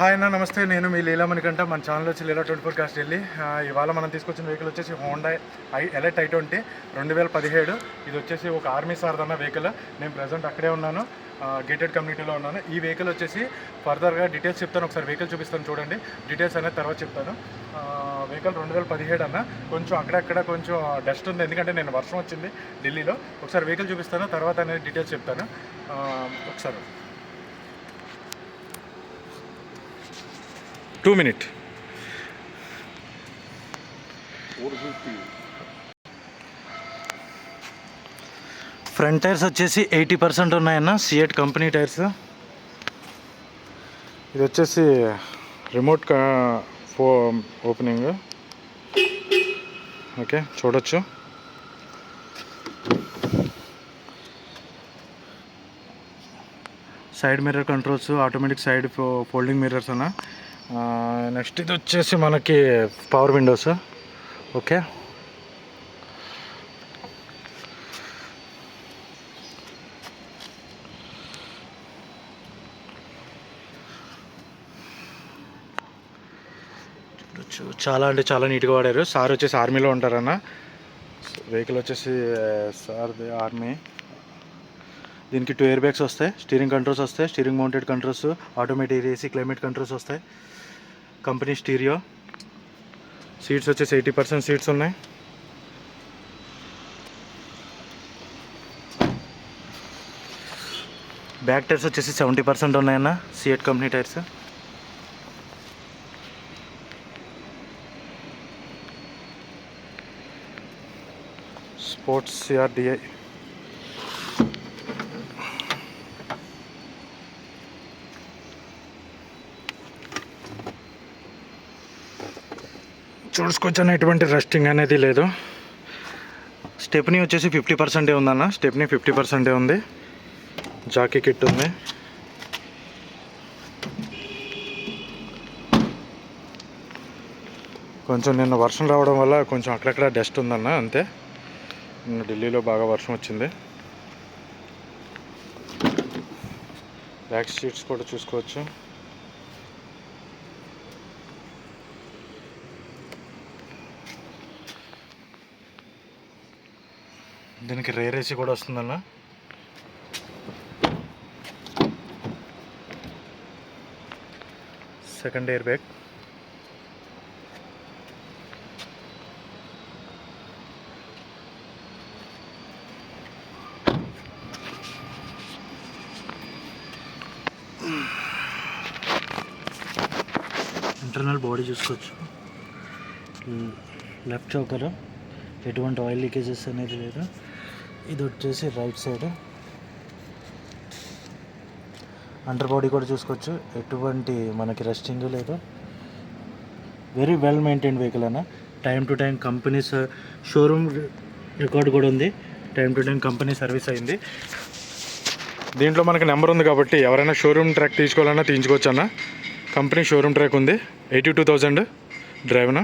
Hi అన్న నమస్తే. నేను మీ లీలామణికంట మన ఛానల్ వచ్చి లీలా ట్వంటీ ఫోర్ కాస్ట్ వెళ్ళి ఇవాళ మనం తీసుకొచ్చిన వెహికల్ వచ్చేసి Honda i elite i twenty రెండు వేల పదిహేడు. ఇది వచ్చేసి ఒక ఆర్మీ సార్దన్న వెహికల్ నేను ప్రజెంట్ అక్కడే ఉన్నాను. గేటెడ్ కమ్యూనిటీలో ఉన్నాను. ఈ వెహికల్ వచ్చేసి ఫర్దర్గా డీటెయిల్స్ చెప్తాను. ఒకసారి వెహికల్ చూపిస్తాను చూడండి. డీటెయిల్స్ అనేది తర్వాత చెప్తాను. వెహికల్ రెండు వేల పదిహేడు అన్న. కొంచెం అక్కడక్కడ కొంచెం డస్ట్ ఉంది. ఎందుకంటే నేను వర్షం వచ్చింది ఢిల్లీలో. ఒకసారి వెహికల్ చూపిస్తాను. తర్వాత అనేది డీటెయిల్స్ చెప్తాను. ఒకసారి. టూ మినిట్ ఫ్రంట్ టైర్స్ వచ్చేసి ఎయిటీ పర్సెంట్ ఉన్నాయన్న సిఎట్ కంపెనీ టైర్స్ ఇది వచ్చేసి రిమోట్ కా ఫో ఓపెనింగ్ ఓకే చూడొచ్చు. Side mirror controls automatic side folding mirrors అన్న. నెక్స్ట్ ఇది వచ్చేసి మనకి పవర్ విండోస్ ఓకే. చాలా అంటే చాలా నీట్గా వాడారు. సార్ వచ్చేసి ఆర్మీలో ఉంటారన్న. వెహికల్ వచ్చేసి సార్ ఆర్మీ దీనికి టూ ఇయర్ బ్యాగ్స్ వస్తాయి స్టీరింగ్ కంట్రోల్స్ వస్తాయి steering mounted controls automatic AC climate controls వస్తాయి. Company stereo. సీట్స్ వచ్చేసి ఎయిటీ పర్సెంట్ సీట్స్ ఉన్నాయి. బ్యాక్ టైర్స్ వచ్చేసి సెవెంటీ పర్సెంట్ ఉన్నాయన్న CEAT company tyres. Sports CRDI చూసుకొచ్చాను ఎటువంటి రెస్టింగ్ అనేది లేదు. స్టెప్నీ వచ్చేసి ఫిఫ్టీ పర్సెంటే ఉందన్న. స్టెప్నీ ఫిఫ్టీ పర్సెంటే ఉంది. జాకీ కిట్ ఉంది. కొంచెం నిన్న వర్షం రావడం వల్ల కొంచెం అక్కడక్కడ డస్ట్ ఉందన్న అంతే. నిన్న ఢిల్లీలో బాగా వర్షం వచ్చింది. బ్యాక్ సీట్స్ కూడా చూసుకోవచ్చు. దీనికి రేర్ ఏసీ కూడా వస్తుందన్న. Second year bag internal body చూసుకోవచ్చు. Hmm. లెఫ్ట్ చౌకర్ ఎటువంటి ఆయిల్ లీకేజెస్ అనేది లేదు. ఇది వచ్చేసి రైట్ సైడ్. అండర్ బాడీ కూడా చూసుకోవచ్చు. ఎటువంటి మనకి రెస్టింగ్ లేదు. వెరీ వెల్ మెయింటైన్ వెహికల్ అన్న. Time to time company showroom record కూడా ఉంది. Time to time company service అయింది. దీంట్లో మనకి నెంబర్ ఉంది కాబట్టి ఎవరైనా షోరూమ్ ట్రాక్ తీసుకోవాలన్నా తీయించుకోవచ్చు అన్న కంపెనీ షోరూమ్ ట్రాక్ ఉంది. ఎయిటీ టూ థౌజండ్ డ్రైవ్న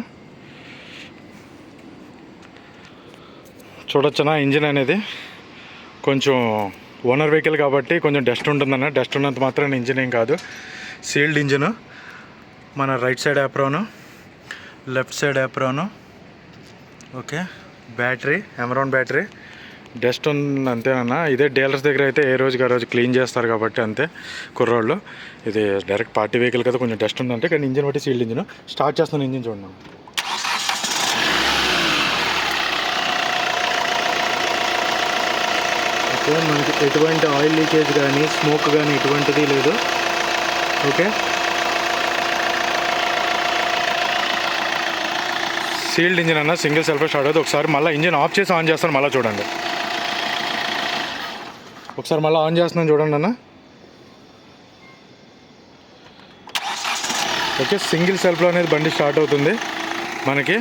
చూడొచ్చనా? ఇంజిన్ అనేది కొంచెం ఓనర్ వెహికల్ కాబట్టి కొంచెం డస్ట్ ఉంటుందన్న. డస్ట్ ఉన్నంత మాత్రం ఇంజిన్ ఏం కాదు. సీల్డ్ ఇంజిన్ మన right side apron left side apron okay battery Amaron battery dust ఉంది అంతేనన్నా. ఇదే డీలర్స్ దగ్గర అయితే ఏ రోజుకి ఆ రోజు క్లీన్ చేస్తారు కాబట్టి అంతే కుర్రోళ్ళు. ఇది డైరెక్ట్ పార్టీ వెహికల్ కదా కొంచెం డస్ట్ ఉందంటే కానీ ఇంజిన్ బట్టి సీల్డ్ ఇంజిన్. స్టార్ట్ చేస్తున్న ఇంజిన్ చూడండి ఓకే మనకి ఎటువంటి ఆయిల్ లీకేజ్ కానీ స్మోక్ కానీ ఎటువంటిది లేదు. ఓకే? సీల్డ్ ఇంజిన్ అన్న సింగిల్ సెల్ఫ్ స్టార్ట్ అవుతుంది. ఒకసారి మళ్ళీ ఇంజిన్ ఆఫ్ చేసి ఆన్ చేస్తాను మళ్ళీ చూడండి. ఒకసారి మళ్ళీ ఆన్ చేస్తున్నాను చూడండి అన్న. ఓకే సింగిల్ సెల్ఫ్లో అనేది బండి స్టార్ట్ అవుతుంది. మనకి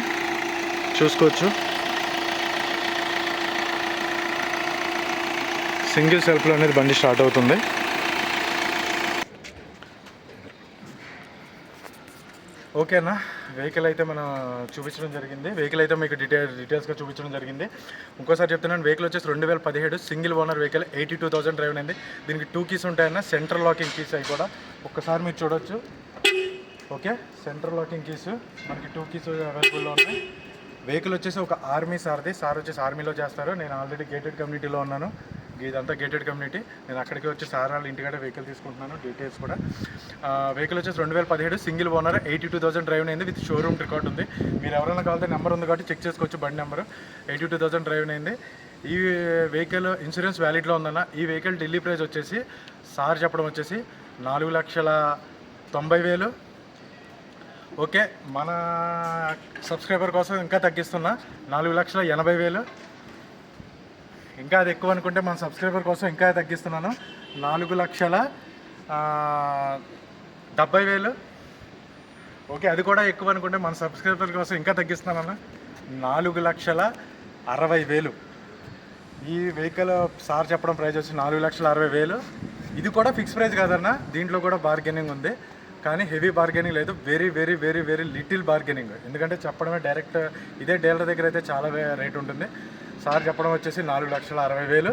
చూసుకోవచ్చు. సింగిల్ సెల్ఫ్లో అనేది బండి స్టార్ట్ అవుతుంది. ఓకేనా? వెహికల్ అయితే మనం చూపించడం జరిగింది. వెహికల్ అయితే మీకు డీటెయిల్ డీటెయిల్స్గా చూపించడం జరిగింది. ఇంకోసారి చెప్తున్నాను వెహికల్ వచ్చేసి రెండు వేల పదిహేడు single owner vehicle eighty two thousand drive అయింది దీనికి టూ కీస్ ఉంటాయన్న సెంట్రల్ లాకింగ్ కీస్ అవి కూడా ఒక్కసారి మీరు చూడొచ్చు. ఓకే? సెంట్రల్ లాకింగ్ కీస్ మనకి టూ కీస్ అవైలబుల్లో ఉన్నాయి. వెహికల్ వచ్చేసి ఒక ఆర్మీ సార్ది. సార్ వచ్చేసి ఆర్మీలో చేస్తారు. నేను ఆల్రెడీ గేటెడ్ కమ్యూనిటీలో ఉన్నాను. ఇదంతా గేటెడ్ కమ్యూనిటీ నేను అక్కడికి వచ్చి సార్ వాళ్ళ ఇంటికాడ వెహికల్ తీసుకుంటున్నాను డీటెయిల్స్ కూడా. వెహికల్ వచ్చేసి రెండు వేల పదిహేడు single owner eighty two thousand drive అయింది విత్ షోరూమ్ రికార్డ్ ఉంది. మీరు ఎవరైనా కావాలంటే నెంబర్ ఉంది కాబట్టి చెక్ చేసుకోవచ్చు బండి number eighty two thousand drive అయింది. ఈ వెహికల్ ఇన్సూరెన్స్ వ్యాలిడ్లో ఉందన్న. ఈ వెహికల్ ఢిల్లీ ప్రైస్ వచ్చేసి సార్ చెప్పడం వచ్చేసి నాలుగు లక్షల తొంభై వేలు. ఓకే మన సబ్స్క్రైబర్ కోసం ఇంకా తగ్గిస్తున్నా. నాలుగు లక్షల ఎనభై వేలు. ఇంకా అది ఎక్కువ అనుకుంటే మన సబ్స్క్రైబర్ కోసం ఇంకా తగ్గిస్తున్నాను. నాలుగు లక్షల డెబ్బై వేలు. ఓకే అది కూడా ఎక్కువ అనుకుంటే మన సబ్స్క్రైబర్ కోసం ఇంకా తగ్గిస్తున్నాను. నాలుగు లక్షల అరవై వేలు. ఈ వెహికల్ సార్ చెప్పడం ప్రైస్ వచ్చి నాలుగు లక్షల అరవై వేలు. ఇది కూడా ఫిక్స్ ప్రైస్ కాదన్న దీంట్లో కూడా బార్గెనింగ్ ఉంది. కానీ హెవీ బార్గెనింగ్ లేదు very very very very little bargaining. ఎందుకంటే చెప్పడమే డైరెక్ట్ ఇదే డీలర్ దగ్గర అయితే చాలా రేట్ ఉంటుంది. సార్ చెప్పడం వచ్చేసి నాలుగు లక్షల అరవై వేలు.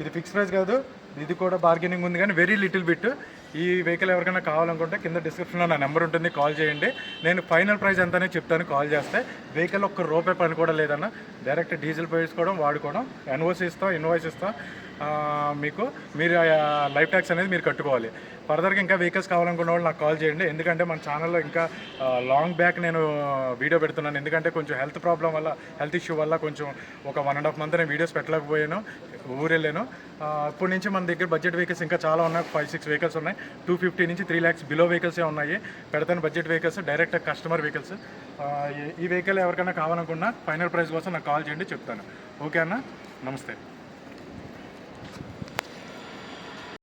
ఇది ఫిక్స్ ప్రైస్ కాదు. ఇది కూడా బార్గెనింగ్ ఉంది కానీ వెరీ లిటిల్ బిట్ ఈ వెహికల్ ఎవరికైనా కావాలనుకుంటే కింద డిస్క్రిప్షన్లో నా నెంబర్ ఉంటుంది కాల్ చేయండి. నేను ఫైనల్ ప్రైస్ ఎంతనే చెప్తాను కాల్ చేస్తే. వెహికల్ ఒక్క రూపాయి పని కూడా లేదన్న. డైరెక్ట్ డీజిల్ పోయించుకోవడం వాడుకోవడం ఎన్ఓసి ఇస్తాం ఇన్వాయిస్ ఇస్తాం. మీకు మీరు లైఫ్ ట్యాక్స్ అనేది మీరు కట్టుకోవాలి. ఫర్దర్గా ఇంకా వెహికల్స్ కావాలనుకున్న వాళ్ళు నాకు కాల్ చేయండి. ఎందుకంటే మన ఛానల్లో ఇంకా లాంగ్ బ్యాక్ నేను వీడియో పెడుతున్నాను. ఎందుకంటే కొంచెం హెల్త్ ప్రాబ్లం వల్ల హెల్త్ ఇష్యూ వల్ల కొంచెం ఒక వన్ అండ్ హాఫ్ మంత్ నేను వీడియోస్ పెట్టలేకపోయాను ఊరెళ్ళాను. అప్పటి నుంచి మన దగ్గర బడ్జెట్ వెహికల్స్ ఇంకా చాలా ఉన్నాయి. ఫైవ్ సిక్స్ వెహికల్స్ ఉన్నాయి. టూ ఫిఫ్టీ నుంచి త్రీ ల్యాక్స్ బిలో వెహికల్సే ఉన్నాయి. పెడతాను budget vehicles direct customer vehicles ఈ వెహికల్ ఎవరికైనా కావాలనుకున్నా ఫైనల్ ప్రైస్ కోసం నాకు కాల్ చేయండి చెప్తాను. ఓకే అన్న? నమస్తే.